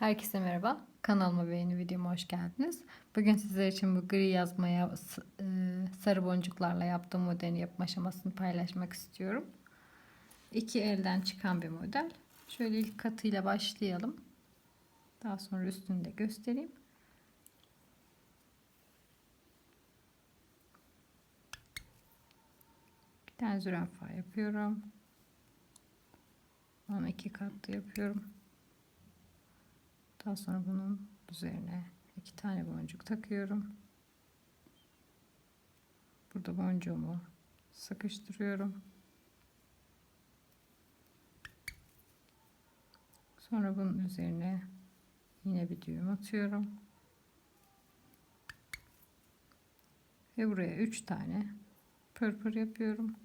Herkese merhaba. Kanalıma ve yeni videoma hoş geldiniz. Bugün sizler için bu gri yazmaya e, sarı boncuklarla yaptığım modelin yapma aşamasını paylaşmak istiyorum. İki elden çıkan bir model. Şöyle ilk katıyla başlayalım. Daha sonra üstünü de göstereyim. Bir tane zürafa yapıyorum. Onu iki katlı yapıyorum. Daha sonra bunun üzerine iki tane boncuk takıyorum. Burada boncuğumu sıkıştırıyorum. Sonra bunun üzerine yine bir düğüm atıyorum. Ve buraya üç tane pırpır yapıyorum.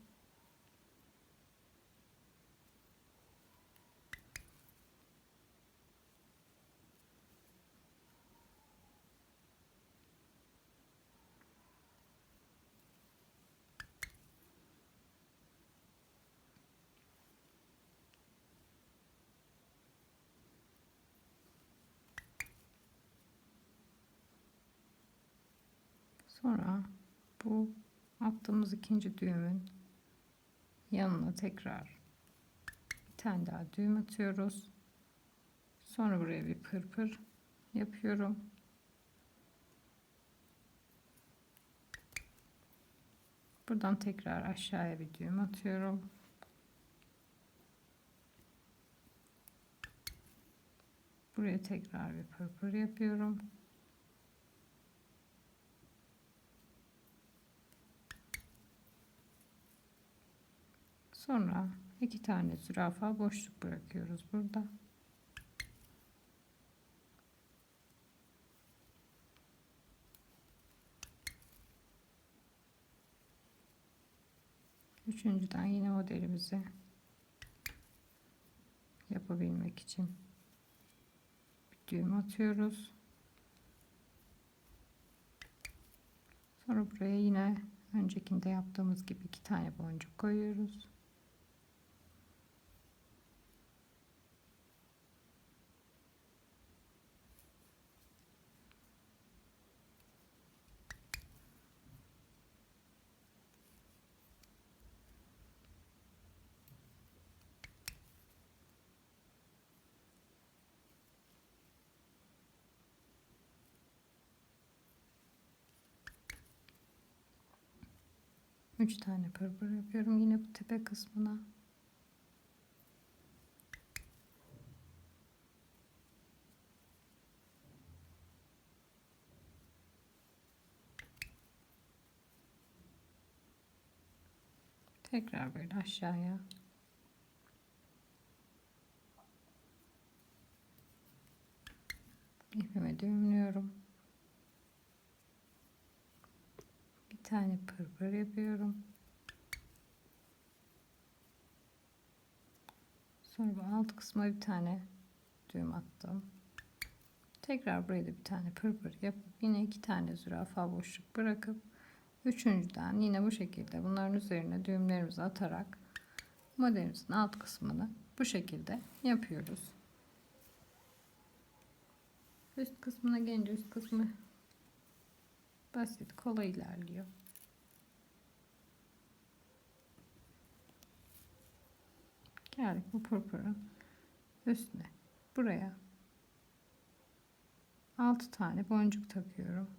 Sonra bu attığımız ikinci düğümün yanına tekrar bir tane daha düğüm atıyoruz. Sonra buraya bir pırpır yapıyorum. Buradan tekrar aşağıya bir düğüm atıyorum. Buraya tekrar bir pırpır yapıyorum. Sonra iki tane zürafa boşluk bırakıyoruz burada. Üçüncüden yine modelimizi yapabilmek için bir düğüm atıyoruz. Sonra buraya yine öncekinde yaptığımız gibi iki tane boncuk koyuyoruz. Üç tane pırpır yapıyorum yine bu tepe kısmına. Tekrar böyle aşağıya. İpimi düğümlüyorum. Bir tane pırpır yapıyorum. Sonra bu alt kısma bir tane düğüm attım. Tekrar buraya da bir tane pırpır yapıp yine iki tane zürafa boşluk bırakıp üçüncüden yine bu şekilde bunların üzerine düğümlerimizi atarak modelimizin alt kısmını bu şekilde yapıyoruz. Üst kısmına gelince üst kısmı basit kolay ilerliyor. Geldik bu pırpırın üstüne. Buraya 6 tane boncuk takıyorum.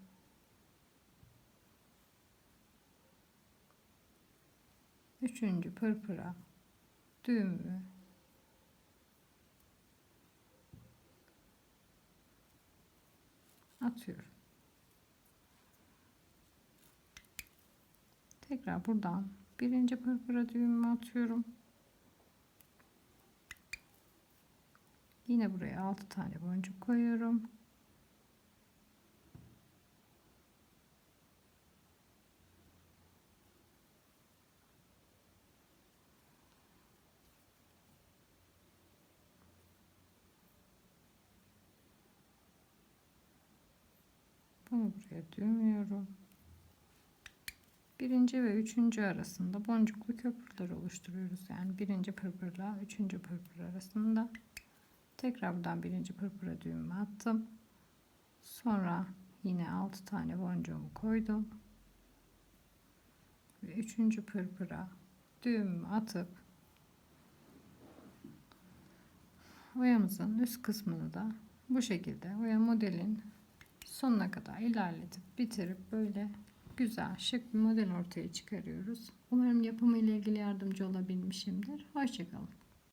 Üçüncü pırpıra düğümü atıyorum. Tekrar buradan birinci pırpıra düğümümü atıyorum. Yine buraya 6 tane boncuk koyuyorum. Bunu buraya düğümlüyorum. Birinci ve üçüncü arasında boncuklu köprüler oluşturuyoruz. Yani birinci pırpırla üçüncü pırpır arasında. Tekrar buradan birinci pırpıra düğümümü attım. Sonra yine 6 tane boncuğumu koydum. Ve üçüncü pırpıra düğümümü atıp oyamızın üst kısmını da bu şekilde oya modelin sonuna kadar ilerletip bitirip böyle güzel şık bir model ortaya çıkarıyoruz. Umarım yapımı ile ilgili yardımcı olabilmişimdir. Hoşçakalın.